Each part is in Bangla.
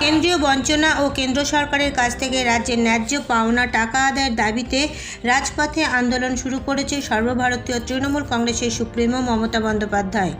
কেন্দ্রীয় বঞ্চনা ও কেন্দ্র সরকারের কাছ থেকে রাজ্যের ন্যায্য পাওনা টাকা আদায়ের দাবিতে রাজপথে আন্দোলন শুরু করেছে সর্বভারতীয় তৃণমূল কংগ্রেসের সুপ্রিমো মমতা বন্দ্যোপাধ্যায়।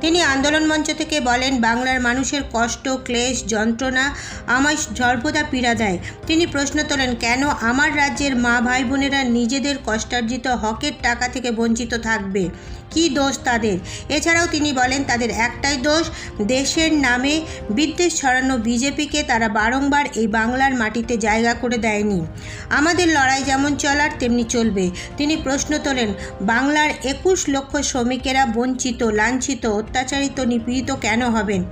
তিনি আন্দোলন মঞ্চ থেকে বলেন, বাংলার মানুষের কষ্ট, ক্লেশ, যন্ত্রণা আমায় সর্বদা পীড়া দেয়। তিনি প্রশ্ন তোলেন, কেন আমার রাজ্যের মা ভাই বোনেরা নিজেদের কষ্টার্জিত হকের টাকা থেকে বঞ্চিত থাকবে? কি দোষ তাদের? এছাড়াও তিনি বলেন, তাদের একটাই দোষ, দেশের নামে বিদ্বেষ ছড়ানো বিজেপিকে তারা বারংবার এই বাংলার মাটিতে জায়গা করে দেয়নি। আমাদের লড়াই যেমন চলার, তেমনি চলবে। তিনি প্রশ্ন তোলেন, বাংলার একুশ লক্ষ শ্রমিকেরা বঞ্চিত, লাঞ্ছিত অত্যাচারিত, নিপীড়িত কেন হবেন?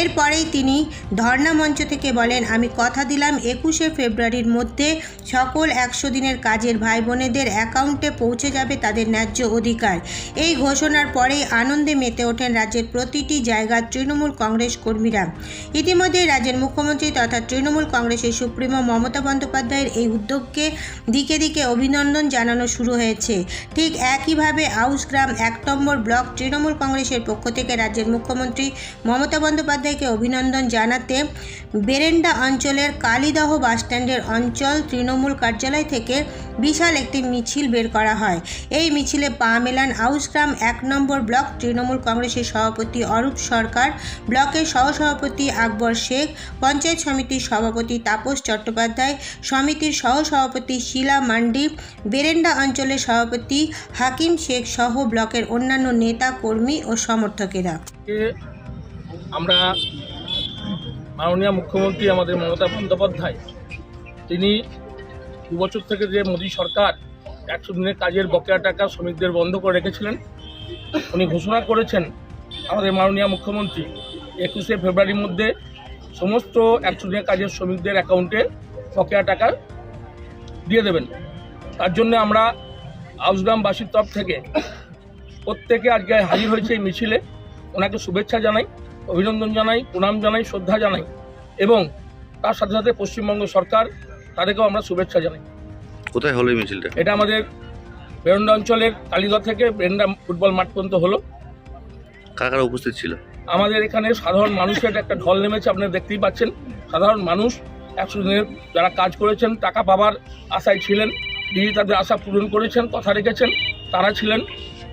এরপরেই তিনি ধর্ণা মঞ্চ থেকে বলেন, আমি কথা দিলাম একুশে ফেব্রুয়ারির মধ্যে সকল একশো দিনের কাজের ভাই বোনেদের অ্যাকাউন্টে পৌঁছে যাবে তাদের ন্যায্য অধিকার। এই ঘোষণার পরেই আনন্দে মেতে ওঠেন রাজ্যের প্রতিটি জায়গার তৃণমূল কংগ্রেস কর্মীরা। ইতিমধ্যে রাজ্যের মুখ্যমন্ত্রী তথা তৃণমূল কংগ্রেসের সুপ্রিমো মমতা বন্দ্যোপাধ্যায়ের এই উদ্যোগকে দিকে দিকে অভিনন্দন জানানো শুরু হয়েছে। ঠিক একইভাবে আউসগ্রাম এক নম্বর ব্লক তৃণমূল কংগ্রেসের পক্ষ থেকে রাজ্যের মুখ্যমন্ত্রী মমতা বন্দ্যোপাধ্যায়কে অভিনন্দন জানাতে বেরেন্ডা অঞ্চলের কালীদহ বাসস্ট্যান্ডের অঞ্চল তৃণমূল কার্যালয় থেকে বিশাল একটি মিছিল বের করা হয়। এই মিছিলে পা মেলান আউসগ্রাম এক নম্বর ব্লক তৃণমূল কংগ্রেসের সভাপতি অরূপ সরকার, ব্লকের সহসভাপতি আকবর শেখ, পঞ্চায়েত সমিতির সভাপতি তাপস চট্টোপাধ্যায়, সমিতির সহসভাপতি শিলা মান্ডি, বেরেন্ডা অঞ্চলের সভাপতি হাকিম শেখ সহ ব্লকের অন্যান্য নেতা, কর্মী ও সমর্থকেরা আজকে আমরা মাননীয় মুখ্যমন্ত্রী আমাদের মমতা বন্দ্যোপাধ্যায়, তিনি দু বছর থেকে যে মোদী সরকার একশো দিনের কাজের বকেয়া টাকা শ্রমিকদের বন্ধ করে রেখেছিলেন, উনি ঘোষণা করেছেন আমাদের মাননীয় মুখ্যমন্ত্রী একুশে ফেব্রুয়ারির মধ্যে সমস্ত একশো দিনের কাজের শ্রমিকদের অ্যাকাউন্টে বকেয়া টাকা দিয়ে দেবেন। তার জন্য আমরা আউসগ্রামবাসীর তরফ থেকে প্রত্যেকে আজকে হাজির হয়েছে এই মিছিলে। ওনাকে শুভেচ্ছা জানাই অভিনন্দন জানাই প্রণাম জানাই শ্রদ্ধা জানাই এবং তার সাথে সাথে পশ্চিমবঙ্গ সরকার তাদেরকেও আমরা শুভেচ্ছা জানাই। কোথায় হলো মিছিলটা? এটা আমাদের বেরন্ডা অঞ্চলের কালীগড় থেকে বেরন্ডা ফুটবল মাঠ পর্যন্ত হলো। কারা কারা উপস্থিত ছিল? আমাদের এখানে সাধারণ মানুষের একটা ঢল নেমেছে আপনারা দেখতেই পাচ্ছেন। সাধারণ মানুষ একশো দিনের যারা কাজ করেছেন টাকা পাবার আশায় ছিলেন তিনি তাদের আশা পূরণ করেছেন কথা রেখেছেন তারা ছিলেন।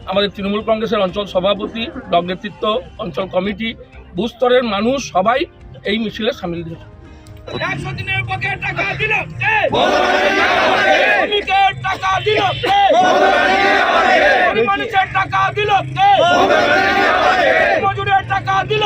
আমাদের তৃণমূল কংগ্রেসের অঞ্চল সভাপতি, ব্লক নেতৃত্ব, অঞ্চল কমিটি বুস্তরের মানুষ সবাই এই মিছিলে সামিল হয়েছে। টাকা দিল। টাকা দিল।